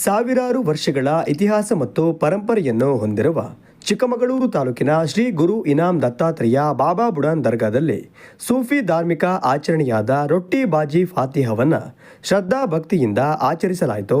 ಸಾವಿರಾರು ವರ್ಷಗಳ ಇತಿಹಾಸ ಮತ್ತು ಪರಂಪರೆಯನ್ನು ಹೊಂದಿರುವ ಚಿಕ್ಕಮಗಳೂರು ತಾಲೂಕಿನ ಶ್ರೀ ಗುರು ಇನಾಮ್ ದತ್ತಾತ್ರೇಯ ಬಾಬಾ ಬುಡಾನ್ ದರ್ಗಾದಲ್ಲಿ ಸೂಫಿ ಧಾರ್ಮಿಕ ಆಚರಣೆಯಾದ ರೊಟ್ಟಿ ಬಾಜಿ ಫಾತಿಹವನ್ನು ಶ್ರದ್ಧಾ ಭಕ್ತಿಯಿಂದ ಆಚರಿಸಲಾಯಿತು.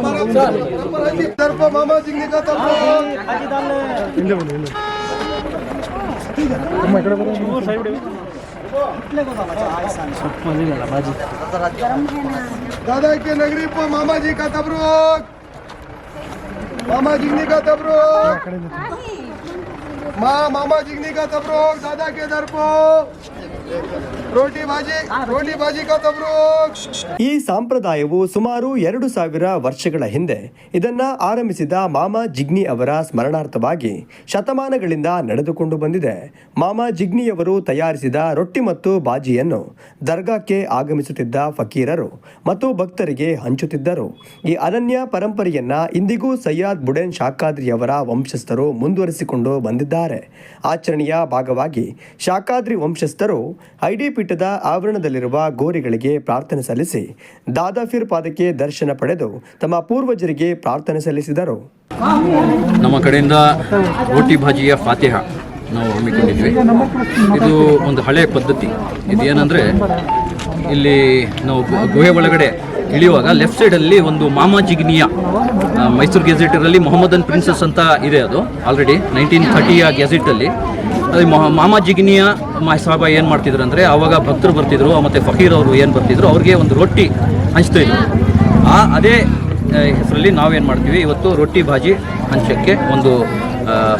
तकबीर तरफ मामा सिंह का तरफ दादा के नगरी पर मामा जी का तबरूक मामा ज़िंदगी का तब्रो માં મામા જીગની કા તબરુક દાદા કે દરપો ರೋಟಿ ಬಾಜಿ ರೋಟಿ ಬಾಜಿ ಈ ಸಂಪ್ರದಾಯವು ಸುಮಾರು ಎರಡು ಸಾವಿರ ವರ್ಷಗಳ ಹಿಂದೆ ಇದನ್ನ ಆರಂಭಿಸಿದ ಮಾಮ ಜಿಗ್ನಿ ಅವರ ಸ್ಮರಣಾರ್ಥವಾಗಿ ಶತಮಾನಗಳಿಂದ ನಡೆದುಕೊಂಡು ಬಂದಿದೆ. ಮಾಮ ಜಿಗ್ನಿಯವರು ತಯಾರಿಸಿದ ರೊಟ್ಟಿ ಮತ್ತು ಬಾಜಿಯನ್ನು ದರ್ಗಾಕ್ಕೆ ಆಗಮಿಸುತ್ತಿದ್ದ ಫಕೀರರು ಮತ್ತು ಭಕ್ತರಿಗೆ ಹಂಚುತ್ತಿದ್ದರು. ಈ ಅನನ್ಯ ಪರಂಪರೆಯನ್ನ ಇಂದಿಗೂ ಸಯ್ಯಾದ್ ಶಾಖಾದ್ರಿ ಅವರ ವಂಶಸ್ಥರು ಮುಂದುವರಿಸಿಕೊಂಡು ಬಂದಿದ್ದಾರೆ. ಆಚರಣೆಯ ಭಾಗವಾಗಿ ಶಾಖಾದ್ರಿ ವಂಶಸ್ಥರು ಐಡಿ ಪೀಠದ ಆವರಣದಲ್ಲಿರುವ ಗೋರಿಗಳಿಗೆ ಪ್ರಾರ್ಥನೆ ಸಲ್ಲಿಸಿ ದಾದಾಫಿರ್ ಪಾದಕ್ಕೆ ದರ್ಶನ ಪಡೆದು ತಮ್ಮ ಪೂರ್ವಜರಿಗೆ ಪ್ರಾರ್ಥನೆ ಸಲ್ಲಿಸಿದರು. ನಮ್ಮ ಕಡೆಯಿಂದ ರೋಟಿ ಭಾಜಿಯ ಫಾತಿಹ ನಾವು ಹಮ್ಮಿಕೊಂಡಿದ್ವಿ. ಇದು ಒಂದು ಹಳೆಯ ಪದ್ಧತಿ. ಇದೇನೆಂದರೆ ಇಲ್ಲಿ ನಾವು ಗುಹೆ ಒಳಗಡೆ ಇಳಿಯುವಾಗ ಲೆಫ್ಟ್ ಸೈಡಲ್ಲಿ ಒಂದು ಮಾಮಾ ಜಿಗ್ನಿಯ ಮೈಸೂರು ಗೆಜೆಟರಲ್ಲಿ ಮೊಹಮ್ಮದನ್ ಪ್ರಿನ್ಸಸ್ ಅಂತ ಇದೆ ಅದು ಆಲ್ರೆಡಿ ನೈನ್ಟೀನ್ ಥರ್ಟಿಯ ಗೆಜೆಟಲ್ಲಿ ಮೊಹ- ಮಾಮಾ ಜಿಗ್ನಿಯ ಸಾಹಬ ಏನು ಮಾಡ್ತಿದ್ರು ಅಂದರೆ ಆವಾಗ ಭಕ್ತರು ಬರ್ತಿದ್ರು, ಮತ್ತು ಫಕೀರ್ ಅವರು ಏನು ಬರ್ತಿದ್ರು, ಅವ್ರಿಗೆ ಒಂದು ರೊಟ್ಟಿ ಹಂಚ್ತಾ ಆ, ಅದೇ ಹೆಸರಲ್ಲಿ ನಾವೇನು ಮಾಡ್ತೀವಿ, ಇವತ್ತು ರೊಟ್ಟಿ, ಭಾಜಿ ಹಂಚಕ್ಕೆ ಒಂದು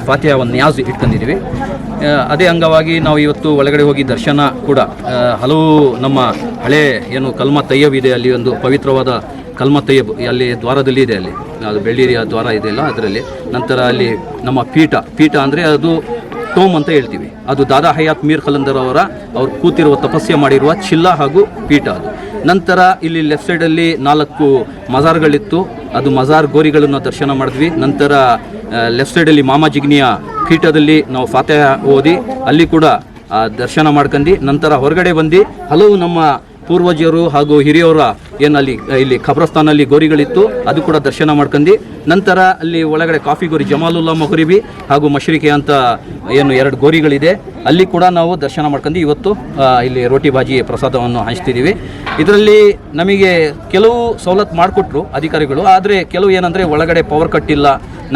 ಪಾತಿಯ ಒಂದು ನ್ಯಾಜ್ ಇಟ್ಕೊಂಡಿದ್ದೀವಿ ಅದೇ ಅಂಗವಾಗಿ ನಾವು ಇವತ್ತು ಒಳಗಡೆ ಹೋಗಿ ದರ್ಶನ ಕೂಡ ಹಲವು ನಮ್ಮ ಹಳೆ ಏನು ಕಲ್ಮ ತಯ್ಯಬ್ ಇದೆ ಅಲ್ಲಿ ಒಂದು ಪವಿತ್ರವಾದ ಕಲ್ಮ ತಯ್ಯಬ್ ಅಲ್ಲಿ ದ್ವಾರದಲ್ಲಿ ಇದೆ ಅಲ್ಲಿ. ಅದು ಬೆಳ್ಳಿರಿಯ ದ್ವಾರ ಇದೆಯಲ್ಲ ಅದರಲ್ಲಿ. ನಂತರ ಅಲ್ಲಿ ನಮ್ಮ ಪೀಠ ಪೀಠ ಅಂದರೆ ಅದು ಟೋಮ್ ಅಂತ ಹೇಳ್ತೀವಿ. ಅದು ದಾದಾ ಹಯಾತ್ ಮೀರ್ ಖಲಂದರ್ ಅವರ, ಅವ್ರು ಕೂತಿರುವ ತಪಸ್ಸೆ ಮಾಡಿರುವ ಚಿಲ್ಲ ಹಾಗೂ ಪೀಠ ಅದು. ನಂತರ ಇಲ್ಲಿ ಲೆಫ್ಟ್ ಸೈಡಲ್ಲಿ ನಾಲ್ಕು ಮಜಾರ್ಗಳಿತ್ತು. ಅದು ಮಜಾರ್ ಗೋರಿಗಳನ್ನು ದರ್ಶನ ಮಾಡಿದ್ವಿ. ನಂತರ ಲೆಫ್ಟ್ ಸೈಡಲ್ಲಿ ಮಾಮಾ ಜಿಗ್ನಿಯ ಪೀಠದಲ್ಲಿ ನಾವು ಫಾತೆ ಓದಿ, ಅಲ್ಲಿ ಕೂಡ ದರ್ಶನ ಮಾಡ್ಕೊಂಡು ನಂತರ ಹೊರಗಡೆ ಬಂದು, ಹಲವು ನಮ್ಮ ಪೂರ್ವಜರು ಹಾಗೂ ಹಿರಿಯವರ ಏನಲ್ಲಿ, ಇಲ್ಲಿ ಖಬ್ರಸ್ತಾನಲ್ಲಿ ಗೋರಿಗಳಿತ್ತು, ಅದು ಕೂಡ ದರ್ಶನ ಮಾಡ್ಕೊಂಡು ನಂತರ ಅಲ್ಲಿ ಒಳಗಡೆ ಕಾಫಿ ಗೋರಿ ಜಮಾಲುಲ್ಲಾ ಮೊಹರಿಬಿ ಹಾಗೂ ಮಶ್ರಿಕೆ ಅಂತ ಏನು ಎರಡು ಗೋರಿಗಳಿದೆ, ಅಲ್ಲಿ ಕೂಡ ನಾವು ದರ್ಶನ ಮಾಡ್ಕೊಂಡು ಇವತ್ತು ಇಲ್ಲಿ ರೋಟಿ ಬಾಜಿ ಪ್ರಸಾದವನ್ನು ಹಂಚ್ತಿದ್ದೀವಿ. ಇದರಲ್ಲಿ ನಮಗೆ ಕೆಲವು ಸವಲತ್ತು ಮಾಡಿಕೊಟ್ರು ಅಧಿಕಾರಿಗಳು, ಆದರೆ ಕೆಲವು ಏನಂದರೆ ಒಳಗಡೆ ಪವರ್ ಕಟ್ ಇಲ್ಲ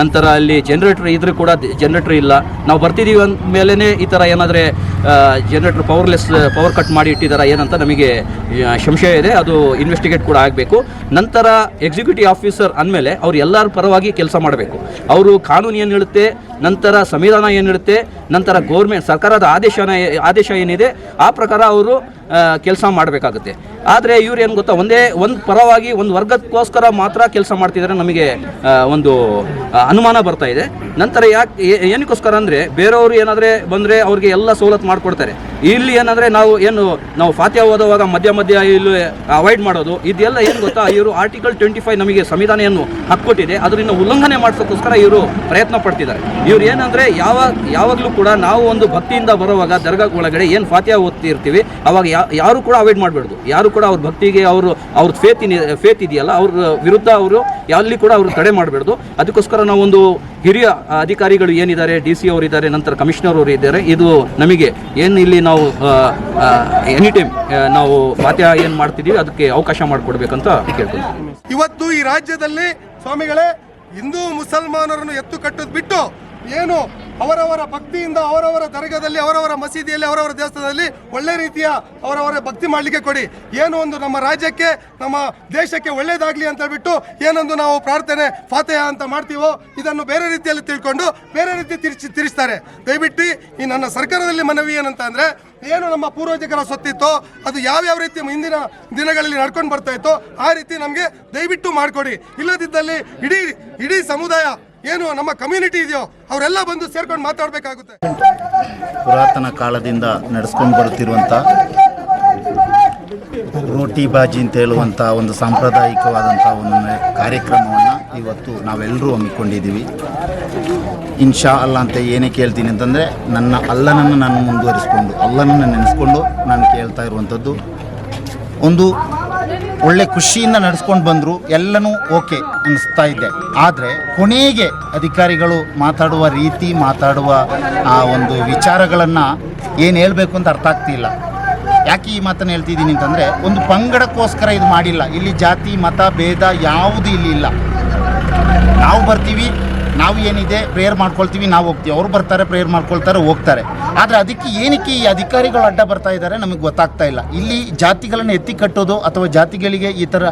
ನಂತರ ಅಲ್ಲಿ ಜನ್ರೇಟ್ರ್ ಇದ್ರೂ ಕೂಡ ಜನ್ರೇಟ್ರ್ ಇಲ್ಲ. ನಾವು ಬರ್ತಿದ್ದೀವಿ ಅಂದ ಮೇಲೇ ಈ ಥರ ಏನಾದರೆ ಜನ್ರೇಟ್ರ್ ಪವರ್ಲೆಸ್ ಪವರ್ ಕಟ್ ಮಾಡಿ ಇಟ್ಟಿದ್ದಾರೆ ಏನಂತ ನಮಗೆ ಸಂಶಯ ಇದೆ. ಅದು ಇನ್ವೆಸ್ಟಿಗೇಟ್ ಕೂಡ ಆಗಬೇಕು. ನಂತರ ಎಕ್ಸಿಕ್ಯೂಟಿವ್ ಆಫೀಸರ್ ಅಂದಮೇಲೆ ಅವ್ರು ಎಲ್ಲರ ಪರವಾಗಿ ಕೆಲಸ ಮಾಡಬೇಕು. ಅವರು ಕಾನೂನು ಏನು ಹೇಳುತ್ತೆ, ನಂತರ ಸಂವಿಧಾನ ಏನು ಹೇಳುತ್ತೆ, ನಂತರ ಗೌರ್ಮೆಂಟ್ ಸರ್ಕಾರದ ಆದೇಶನ, ಆದೇಶ ಏನಿದೆ, ಆ ಪ್ರಕಾರ ಅವರು ಕೆಲಸ ಮಾಡಬೇಕಾಗುತ್ತೆ. ಆದರೆ ಇವ್ರು ಏನು ಗೊತ್ತಾ, ಒಂದೇ ಒಂದು ಪರವಾಗಿ ಒಂದು ವರ್ಗಕ್ಕೋಸ್ಕರ ಮಾತ್ರ ಕೆಲಸ ಮಾಡ್ತಿದ್ದಾರೆ ನಮಗೆ ಒಂದು ಅನುಮಾನ ಬರ್ತಾ ಇದೆ. ನಂತರ ಯಾಕೆ ಏನಕ್ಕೋಸ್ಕರ ಅಂದರೆ ಬೇರೆಯವರು ಏನಾದರೆ ಬಂದರೆ ಅವ್ರಿಗೆ ಎಲ್ಲ ಸವಲತ್ತು ಮಾಡಿಕೊಡ್ತಾರೆ. ಇಲ್ಲಿ ಏನಂದರೆ ನಾವು ಏನು, ನಾವು ಫಾತ್ಯ ಓದುವಾಗ ಮಧ್ಯ ಮಧ್ಯ ಇಲ್ಲಿ ಅವಾಯ್ಡ್ ಮಾಡೋದು, ಇದೆಲ್ಲ ಏನು ಗೊತ್ತಾ, ಇವರು ಆರ್ಟಿಕಲ್ ಟ್ವೆಂಟಿ ಫೈವ್ ನಮಗೆ ಸಂವಿಧಾನ ಹಾಕ್ಕೊಟ್ಟಿದೆ. ಅದರಿಂದ ಉಲ್ಲಂಘನೆ ಮಾಡಿಸೋಕ್ಕೋಸ್ಕರ ಇವರು ಪ್ರಯತ್ನ ಪಡ್ತಿದ್ದಾರೆ. ಇವ್ರು ಏನಂದರೆ ಯಾವ, ಯಾವಾಗಲೂ ಕೂಡ ನಾವು ಒಂದು ಭಕ್ತಿಯಿಂದ ಬರುವಾಗ ದರ್ಗಾ ಒಳಗಡೆ ಏನು ಫಾತ್ಯ ಓದ್ತಿರ್ತೀವಿ, ಅವಾಗ ಯಾರು ಕೂಡ ಅವಾಯ್ಡ್ ಮಾಡಬಾರ್ದು ಯಾರು ಕೂಡ ಅವ್ರ ಭಕ್ತಿಗೆ ಅವರು ಅವ್ರ ಫೇತ್ ಫೇತ್ ಇದೆಯಲ್ಲ, ಅವ್ರ ವಿರುದ್ಧ ಅವರು ಎಲ್ಲಿ ಕೂಡ ಅವರು ತಡೆ ಮಾಡಬಾರ್ದು ಅದಕ್ಕೋಸ್ಕರ ನಾವೊಂದು ಹಿರಿಯ ಅಧಿಕಾರಿಗಳು ಏನಿದ್ದಾರೆ ಡಿ ಸಿ ಅವರಿದ್ದಾರೆ ನಂತರ ಕಮಿಷನರ್ ಅವರು ಇದ್ದಾರೆ. ಇದು ನಮಗೆ ಏನು ಇಲ್ಲಿ ನಾವು ಎನಿ ಟೈಮ್ ನಾವು ಮಾತ್ಯ ಏನು ಮಾಡ್ತಿದ್ದೀವಿ ಅದಕ್ಕೆ ಅವಕಾಶ ಮಾಡಿಕೊಡ್ಬೇಕಂತ ಕೇಳ್ತೀವಿ ಇವತ್ತು ಈ ರಾಜ್ಯದಲ್ಲಿ ಸ್ವಾಮಿಗಳೇ, ಹಿಂದೂ ಮುಸಲ್ಮಾನರನ್ನು ಎತ್ತು ಕಟ್ಟೋದು ಬಿಟ್ಟು ಏನು ಅವರವರ ಭಕ್ತಿಯಿಂದ, ಅವರವರ ದರ್ಗದಲ್ಲಿ, ಅವರವರ ಮಸೀದಿಯಲ್ಲಿ, ಅವರವರ ದೇವಸ್ಥಾನದಲ್ಲಿ ಒಳ್ಳೆ ರೀತಿಯ ಅವರವರ ಭಕ್ತಿ ಮಾಡಲಿಕ್ಕೆ ಕೊಡಿ. ಏನು ಒಂದು ನಮ್ಮ ರಾಜ್ಯಕ್ಕೆ, ನಮ್ಮ ದೇಶಕ್ಕೆ ಒಳ್ಳೇದಾಗ್ಲಿ ಅಂತ ಹೇಳ್ಬಿಟ್ಟು ಏನೊಂದು ನಾವು ಪ್ರಾರ್ಥನೆ, ಫಾತೆಹ ಅಂತ ಮಾಡ್ತೀವೋ, ಇದನ್ನು ಬೇರೆ ರೀತಿಯಲ್ಲಿ ತಿಳ್ಕೊಂಡು ಬೇರೆ ರೀತಿ ತಿರ್ಚಿ ತಿರ್ಸ್ತಾರೆ ದಯವಿಟ್ಟು ಈ ನನ್ನ ಸರ್ಕಾರದಲ್ಲಿ ಮನವಿ ಏನಂತ ಅಂದರೆ, ಏನು ನಮ್ಮ ಪೂರ್ವಜಕರ ಸೊತ್ತಿತ್ತೋ ಅದು ಯಾವ್ಯಾವ ರೀತಿ ಹಿಂದಿನ ದಿನಗಳಲ್ಲಿ ನಡ್ಕೊಂಡು ಬರ್ತಾ ಇತ್ತೋ, ಆ ರೀತಿ ನಮಗೆ ದಯವಿಟ್ಟು ಮಾಡಿಕೊಡಿ. ಇಲ್ಲದಿದ್ದಲ್ಲಿ ಇಡೀ ಇಡೀ ಸಮುದಾಯ ಏನು ನಮ್ಮ ಕಮ್ಯುನಿಟಿ ಇದೆಯೋ, ಅವರೆಲ್ಲ ಬಂದು ಸೇರ್ಕೊಂಡು ಮಾತಾಡಬೇಕಾಗುತ್ತೆ. ಪುರಾತನ ಕಾಲದಿಂದ ನಡೆಸ್ಕೊಂಡು ಬರುತ್ತಿರುವಂಥ ರೋಟಿ ಬಾಜಿ ಅಂತ ಹೇಳುವಂಥ ಒಂದು ಸಾಂಪ್ರದಾಯಿಕವಾದಂಥ ಒಂದು ಕಾರ್ಯಕ್ರಮವನ್ನು ಇವತ್ತು ನಾವೆಲ್ಲರೂ ಹಮ್ಮಿಕೊಂಡಿದ್ದೀವಿ. ಇನ್ಶಾ ಅಲ್ಲ ಅಂತ ಏನೇ ಕೇಳ್ತೀನಿ ಅಂತಂದರೆ, ನನ್ನ ಅಲ್ಲನನ್ನು ನಾನು ಮುಂದುವರಿಸ್ಕೊಂಡು, ಅಲ್ಲನನ್ನು ನೆನೆಸ್ಕೊಂಡು ನಾನು ಕೇಳ್ತಾ ಇರುವಂಥದ್ದು ಒಂದು ಒಳ್ಳೆ ಖುಷಿಯಿಂದ ನಡೆಸ್ಕೊಂಡು ಬಂದರು, ಎಲ್ಲನೂ ಓಕೆ ಅನ್ನಿಸ್ತಾ ಇದ್ದೆ ಆದರೆ ಕೊನೆಗೆ ಅಧಿಕಾರಿಗಳು ಮಾತಾಡುವ ರೀತಿ, ಮಾತಾಡುವ, ಆ, ಒಂದು ವಿಚಾರಗಳನ್ನು ಏನು ಹೇಳಬೇಕು ಅಂತ ಅರ್ಥ ಆಗ್ತಿಲ್ಲ ಯಾಕೆ ಈ ಮಾತನ್ನು ಹೇಳ್ತಿದ್ದೀನಿ ಅಂತಂದರೆ, ಒಂದು ಪಂಗಡಕ್ಕೋಸ್ಕರ ಇದು ಮಾಡಿಲ್ಲ. ಇಲ್ಲಿ ಜಾತಿ, ಮತ, ಭೇದ ಯಾವುದು ಇಲ್ಲಿ ಇಲ್ಲ. ನಾವು ಬರ್ತೀವಿ ನಾವು ಏನಿದೆ ಪ್ರೇಯರ್ ಮಾಡ್ಕೊಳ್ತೀವಿ, ನಾವು ಹೋಗ್ತೀವಿ. ಅವ್ರು ಬರ್ತಾರೆ ಪ್ರೇಯರ್ ಮಾಡ್ಕೊಳ್ತಾರೆ, ಹೋಗ್ತಾರೆ. ಆದರೆ ಅದಕ್ಕೆ ಏನಕ್ಕೆ ಈ ಅಧಿಕಾರಿಗಳು ಅಡ್ಡ ಬರ್ತಾ ಇದ್ದಾರೆ ನಮಗೆ ಗೊತ್ತಾಗ್ತಾ ಇಲ್ಲ. ಇಲ್ಲಿ ಜಾತಿಗಳನ್ನು ಎತ್ತಿ ಕಟ್ಟೋದು ಅಥವಾ ಜಾತಿಗಳಿಗೆ ಈ ಥರ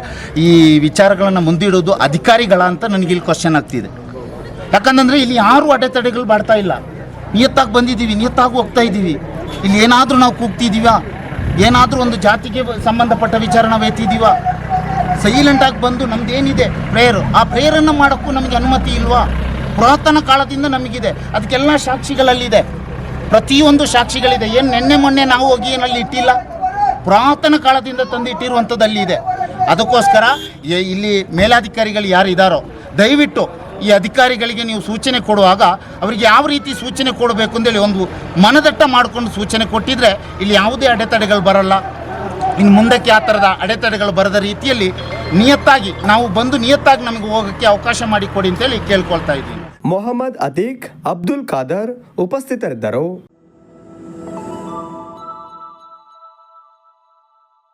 ಈ ವಿಚಾರಗಳನ್ನು ಮುಂದಿಡೋದು ಅಧಿಕಾರಿಗಳ ಅಂತ ನನಗೆ ಇಲ್ಲಿ ಕ್ವಶನ್ ಆಗ್ತಿದೆ. ಯಾಕಂತಂದರೆ ಇಲ್ಲಿ ಯಾರು ಅಡೆತಡೆಗಳು ಮಾಡ್ತಾ ಇಲ್ಲ. ನಿಯತ್ತಾಗಿ ಬಂದಿದ್ದೀವಿ, ನಿಯತ್ತಾಗಿ ಹೋಗ್ತಾ ಇದ್ದೀವಿ. ಇಲ್ಲಿ ಏನಾದರೂ ನಾವು ಕೂಗ್ತಿದ್ದೀವಾ? ಏನಾದರೂ ಒಂದು ಜಾತಿಗೆ ಸಂಬಂಧಪಟ್ಟ ವಿಚಾರ ನಾವು ಎತ್ತಿದ್ದೀವಾ ಸೈಲೆಂಟಾಗಿ ಬಂದು ನಮ್ದು ಏನಿದೆ ಪ್ರೇಯರು ಆ ಪ್ರೇಯರನ್ನು ಮಾಡೋಕ್ಕೂ ನಮಗೆ ಅನುಮತಿ ಇಲ್ವಾ? ಪುರಾತನ ಕಾಲದಿಂದ ನಮಗಿದೆ. ಅದಕ್ಕೆಲ್ಲ ಸಾಕ್ಷಿಗಳಲ್ಲಿದೆ. ಪ್ರತಿಯೊಂದು ಸಾಕ್ಷಿಗಳಿದೆ. ಏನು ನೆನ್ನೆ ಮೊನ್ನೆ ನಾವು ಹೋಗಿ ಏನಲ್ಲಿ ಇಟ್ಟಿಲ್ಲ? ಪುರಾತನ ಕಾಲದಿಂದ ತಂದಿಟ್ಟಿರುವಂಥದ್ದಲ್ಲಿ ಇದೆ. ಅದಕ್ಕೋಸ್ಕರ ಇಲ್ಲಿ ಮೇಲಾಧಿಕಾರಿಗಳು ಯಾರು ಇದ್ದಾರೋ ದಯವಿಟ್ಟು ಈ ಅಧಿಕಾರಿಗಳಿಗೆ ನೀವು ಸೂಚನೆ ಕೊಡುವಾಗ ಅವರಿಗೆ ಯಾವ ರೀತಿ ಸೂಚನೆ ಕೊಡಬೇಕು ಅಂತೇಳಿ ಒಂದು ಮನದಟ್ಟ ಮಾಡಿಕೊಂಡು ಸೂಚನೆ ಕೊಟ್ಟಿದ್ರೆ ಇಲ್ಲಿ ಯಾವುದೇ ಅಡೆತಡೆಗಳು ಬರಲ್ಲ. ಇನ್ನು ಮುಂದಕ್ಕೆ ಆ ಥರದ ಅಡೆತಡೆಗಳು ಬರದ ರೀತಿಯಲ್ಲಿ ನಿಯತ್ತಾಗಿ, ನಾವು ಬಂದು ನಿಯತ್ತಾಗಿ ನಮಗೆ ಹೋಗೋಕ್ಕೆ ಅವಕಾಶ ಮಾಡಿಕೊಡಿ ಅಂತೇಳಿ ಕೇಳ್ಕೊಳ್ತಾ ಇದ್ದೀನಿ. ಮೊಹಮ್ಮದ್ ಅತೀಕ್ ಅಬ್ದುಲ್ ಖಾದರ್ ಉಪಸ್ಥಿತರಿದ್ದರು.